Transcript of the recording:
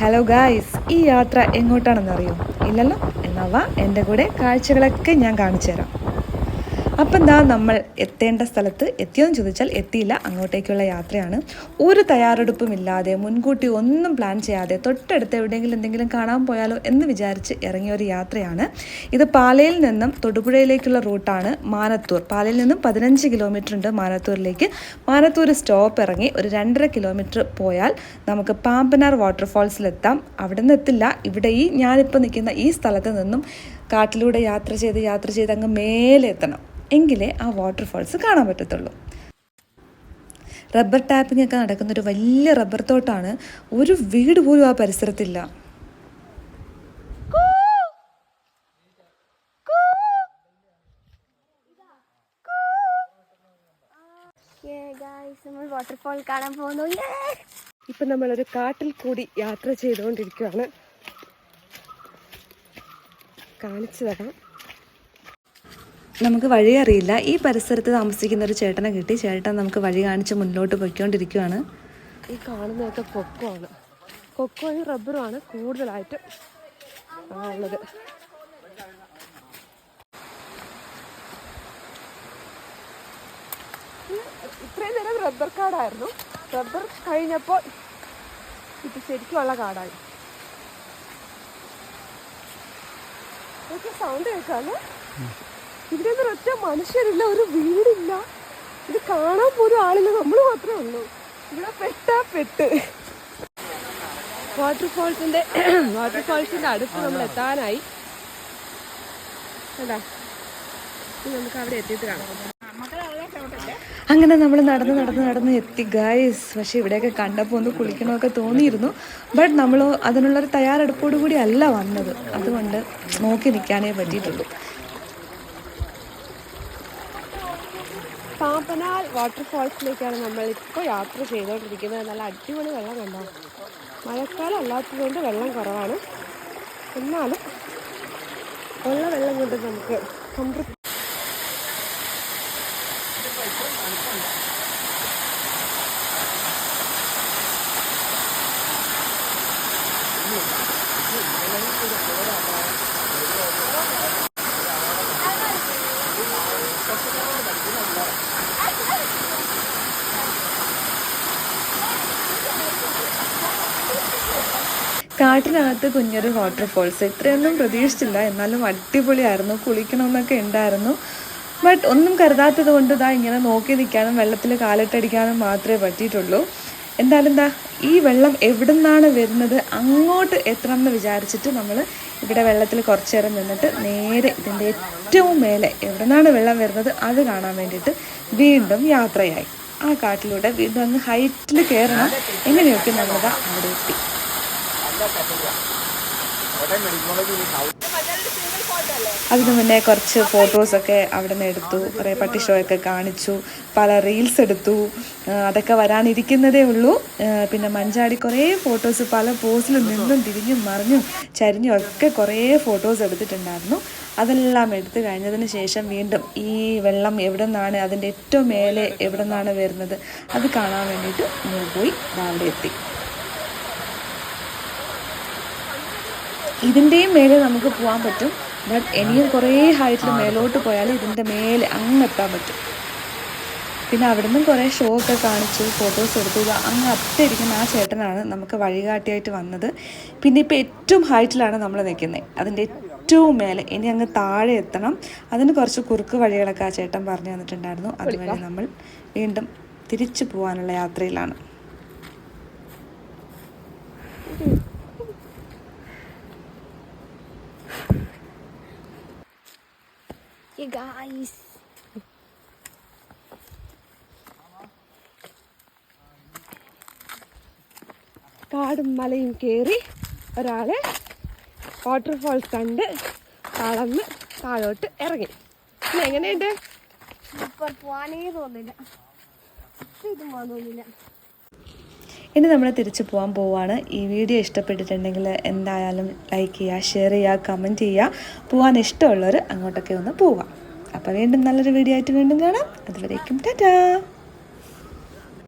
Hello guys ഈ യാത്ര എങ്ങോട്ടാണെന്നറിയോ? ഇല്ലല്ലോ? എന്നാവാ എന്റെ കൂടെ കാഴ്ചകളൊക്കെ ഞാൻ കാണിച്ചു തരാം അപ്പം എന്താ നമ്മൾ എത്തേണ്ട സ്ഥലത്ത് എത്തിയോന്ന് ചോദിച്ചാൽ എത്തിയില്ല. അങ്ങോട്ടേക്കുള്ള യാത്രയാണ്. ഒരു തയ്യാറെടുപ്പും ഇല്ലാതെ മുൻകൂട്ടി ഒന്നും പ്ലാൻ ചെയ്യാതെ തൊട്ടടുത്ത് എവിടെയെങ്കിലും എന്തെങ്കിലും കാണാൻ പോയാലോ എന്ന് വിചാരിച്ച് ഇറങ്ങിയ ഒരു യാത്രയാണ്. ഇത് പാലയിൽ നിന്നും തൊടുപുഴയിലേക്കുള്ള റൂട്ടാണ് മാനത്തൂർ. പാലയിൽ നിന്നും പതിനഞ്ച് കിലോമീറ്റർ ഉണ്ട് മാനത്തൂരിലേക്ക്. മാനത്തൂർ സ്റ്റോപ്പ് ഇറങ്ങി ഒരു രണ്ടര കിലോമീറ്റർ പോയാൽ നമുക്ക് പാമ്പനാർ വാട്ടർഫാൾസിലെത്താം അവിടെ നിന്ന് എത്തില്ല. ഇവിടെ ഈ ഞാനിപ്പോൾ നിൽക്കുന്ന ഈ സ്ഥലത്ത് നിന്നും കാട്ടിലൂടെ യാത്ര ചെയ്ത് യാത്ര ചെയ്ത് അങ്ങ് മേലെ എത്തണം എങ്കിലേ ആ വാട്ടർഫോൾസ് കാണാൻ പറ്റത്തുള്ളൂ. റബ്ബർ ടാപ്പിംഗ് ഒക്കെ നടക്കുന്ന ഒരു വലിയ റബ്ബർ തോട്ടാണ്. ഒരു വീട് പോലും ആ പരിസരത്തില്ല. നമ്മൾ വാട്ടർഫോൾ കാണാൻ പോകുന്നു. ഇപ്പം നമ്മളൊരു കാട്ടിൽ കൂടി യാത്ര ചെയ്തുകൊണ്ടിരിക്കുകയാണ് കാണിച്ചു തരാം. നമുക്ക് വഴി അറിയില്ല. ഈ പരിസരത്ത് താമസിക്കുന്ന ഒരു ചേട്ടനെ കിട്ടി. ചേട്ടൻ നമുക്ക് വഴി കാണിച്ച് മുന്നോട്ട് പൊയ്ക്കൊണ്ടിരിക്കുകയാണ് ഈ കാണുന്നതൊക്കെ കൊക്കോ ആണ് കൊക്കോയും റബ്ബറുമാണ് കൂടുതലായിട്ട് ആ ഉള്ളത്. ഇത് ഇത്രയും നേരം റബ്ബർ കാടായിരുന്നു. റബ്ബർ കഴിഞ്ഞപ്പോൾ ഇത് ശരിക്കുമുള്ള കാടായി. ഇതൊക്കെ സൗണ്ട് കേൾക്കാല്ലേ? ഇവിടെ ഒന്നും ഒറ്റ മനുഷ്യരില്ല ഒരു വീടില്ല. ഇത് കാണാൻ പോലും ആളില്ല നമ്മൾ മാത്രമേ ഉള്ളൂ. ഇവിടെ പെട്ടാ പെട്ട്. വാട്ടർഫോൾസിന്റെ വാട്ടർഫോൾസിന്റെ അടുത്ത് നമ്മൾ എത്താനായി. നമുക്ക് അവിടെ എത്തിയിട്ട് കാണാം. അങ്ങനെ നമ്മൾ നടന്ന് നടന്ന് നടന്ന് എത്തി ഗായ്സ് പക്ഷേ ഇവിടെയൊക്കെ കണ്ടപ്പോൾ ഒന്ന് കുളിക്കണമൊക്കെ തോന്നിയിരുന്നു. ബട്ട് നമ്മൾ അതിനുള്ളൊരു തയ്യാറെടുപ്പോടു കൂടി അല്ല വന്നത്. അതുകൊണ്ട് നോക്കി നിൽക്കാനേ പറ്റിയിട്ടുള്ളൂ. പാമ്പനാൽ വാട്ടർഫാൾസിലേക്കാണ് നമ്മൾ ഇപ്പോൾ യാത്ര ചെയ്തുകൊണ്ടിരിക്കുന്നത് നല്ല അടിപൊളി വെള്ളം കണ്ടോ? മഴക്കാലം അല്ലാത്തതുകൊണ്ട് വെള്ളം കുറവാണ്. എന്നാലും ഉള്ള വെള്ളം കൊണ്ട് നമുക്ക് സംതൃപ്തി കാട്ടിനകത്ത് കുഞ്ഞൊരു വാട്ടർഫോൾസ് ഇത്രയൊന്നും പ്രതീക്ഷിച്ചില്ല. എന്നാലും അടിപൊളിയായിരുന്നു. കുളിക്കണമെന്നൊക്കെ ഉണ്ടായിരുന്നു. ബട്ട് ഒന്നും കരുതാത്തത് കൊണ്ട് ഇതാ ഇങ്ങനെ നോക്കി നിൽക്കാനും വെള്ളത്തിൽ കാലിട്ടടിക്കാനും മാത്രമേ പറ്റിയിട്ടുള്ളൂ. എന്തായാലും എന്താ ഈ വെള്ളം എവിടെ നിന്നാണ് വരുന്നത്? അങ്ങോട്ട് എത്തണം എന്ന് വിചാരിച്ചിട്ട് നമ്മൾ ഇവിടെ വെള്ളത്തിൽ കുറച്ച് നേരം നിന്നിട്ട് നേരെ ഇതിന്റെ ഏറ്റവും മേലെ എവിടെ നിന്നാണ് വെള്ളം വരുന്നത് അത് കാണാൻ വേണ്ടിയിട്ട് വീണ്ടും യാത്രയായി. ആ കാട്ടിലൂടെ വീണ്ടും അങ്ങ് ഹൈറ്റിൽ കയറണം. എങ്ങനെയൊക്കെ നമ്മളിതാ അവിടെ എത്തി. അതിനു മുന്നേ കുറച്ച് ഫോട്ടോസൊക്കെ അവിടെ നിന്ന് എടുത്തു കുറേ പട്ടി ഷോ ഒക്കെ കാണിച്ചു പല റീൽസ് എടുത്തു. അതൊക്കെ വരാനിരിക്കുന്നതേ ഉള്ളൂ. പിന്നെ മഞ്ചാടി കുറേ ഫോട്ടോസ് പല പോസിലും നിന്നും തിരിഞ്ഞും മറിഞ്ഞും ചരിഞ്ഞും ഒക്കെ കുറേ ഫോട്ടോസ് എടുത്തിട്ടുണ്ടായിരുന്നു. അതെല്ലാം എടുത്തു കഴിഞ്ഞതിന് ശേഷം വീണ്ടും ഈ വെള്ളം എവിടെ നിന്നാണ് അതിന്റെ ഏറ്റവും മേലെ എവിടെ നിന്നാണ് വരുന്നത് അത് കാണാൻ വേണ്ടിയിട്ട് പോയി രാവിലെ എത്തി. ഇതിന്റെയും മേലെ നമുക്ക് പോകാൻ പറ്റും. ബട്ട് ഇനിയും കുറേ ഹൈറ്റിൽ മേലോട്ട് പോയാൽ ഇതിന്റെ മേലെ അങ്ങ് എത്താൻ പറ്റും. പിന്നെ അവിടെ നിന്നും കുറേ ഷോ ഒക്കെ കാണിച്ചു ഫോട്ടോസ് എടുത്തു. അങ്ങ് അത്തിരിക്കുന്ന ആ ചേട്ടനാണ് നമുക്ക് വഴികാട്ടിയായിട്ട് വന്നത്. പിന്നെ ഇപ്പോൾ ഏറ്റവും ഹൈറ്റിലാണ് നമ്മൾ നിൽക്കുന്നത് അതിന്റെ ഏറ്റവും മേലെ ഇനി അങ്ങ് താഴെ എത്തണം. അതിന് കുറച്ച് കുറുക്ക് വഴികളൊക്കെ ആ ചേട്ടൻ പറഞ്ഞു തന്നിട്ടുണ്ടായിരുന്നു. അതുവരെ നമ്മൾ വീണ്ടും തിരിച്ചു പോകാനുള്ള യാത്രയിലാണ്. ഗായ്സ് കാടും മലയും കയറി ഒരാളെ വാട്ടർഫാൾ കണ്ട് തളർന്ന് താഴോട്ട് ഇറങ്ങി. പിന്നെ എങ്ങനെയുണ്ട്? പോവാനേ തോന്നില്ല. ഇത് തോന്നില്ല ഇനി നമ്മൾ തിരിച്ചു പോകാൻ പോവാണ്. ഈ വീഡിയോ ഇഷ്ടപ്പെട്ടിട്ടുണ്ടെങ്കിൽ എന്തായാലും ലൈക്ക് ചെയ്യുക ഷെയർ ചെയ്യുക കമന്റ് ചെയ്യുക. പോകാൻ ഇഷ്ടമുള്ളവർ അങ്ങോട്ടൊക്കെ ഒന്ന് പോവാം. അപ്പോൾ വീണ്ടും നല്ലൊരു വീഡിയോ ആയിട്ട് വീണ്ടും കാണാം. അതുവരേക്കും ടാറ്റാ.